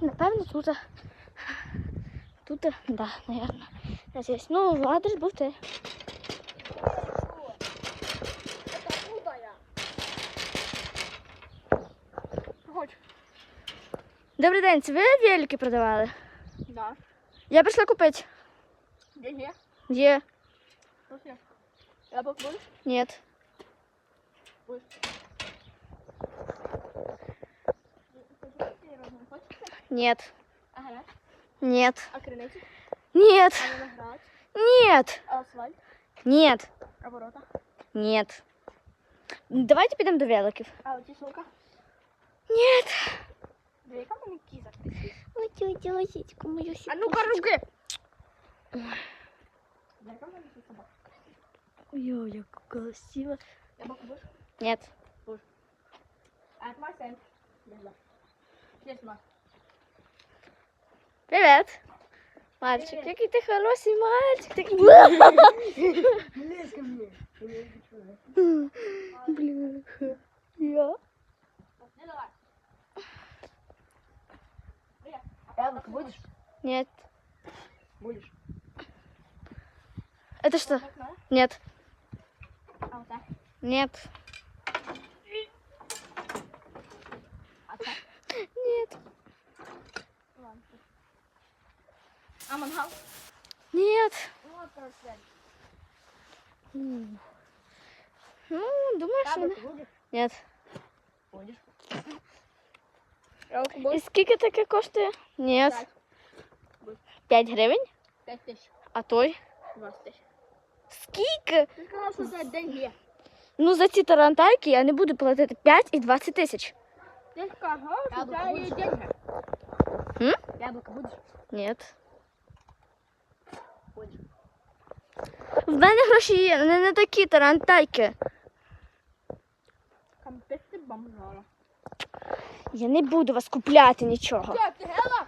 Напевно, тут. Тут, да, наверное. Надеюсь. Ну, адрес був ти. Добрий день, це ви велики продавали? Да. Я прийшла купити. Деньги. Є? Слушай. Яблок будешь? Ні. Будешь. Ні. Ага. Ні. А криниці? Ні. А виноград? Ні. А асфальт? Ні. А ворота? Ні. Давайте підемо до великів. А оці сука? Ні. Дві яка в мене кіза? Ой, тетя, лосичку мою А ну-ка, руки! Яка в мене тут собака? Ой, як красиво. Яблок будешь? Ні. А это мой сын. Держи. Здесь мой. Привіт. Мальчик, Привіт. який ти хороший мальчик. Такий... Лезь ко мне. Блін. Я? Не давай. Привет. Яблок будешь? Нет. Будешь. Это что? Так надо? Нет. А вот так? Нет. А мангал? Нет. Ну, вот, короче, реально. М. Ну, думаю, що Яблок не. будешь? Нет. Будешь. Яблок І будешь? скільки таке коштує? Нет. Пять. 5 гривень? Пять тысяч. А той? Двадцать тысяч. Скільки? Ты сказал, что это деньги. Ну, за ці тарантайки я не буду платити 5 і 20 тисяч. Ты сказал, что Яблоко это будешь? деньги. М? Яблоко будеш? Нет. В мене гроші є, не на такі тарантайки. Конфеты бомжара. Я не буду вас купляти нічого. Что, ты гела?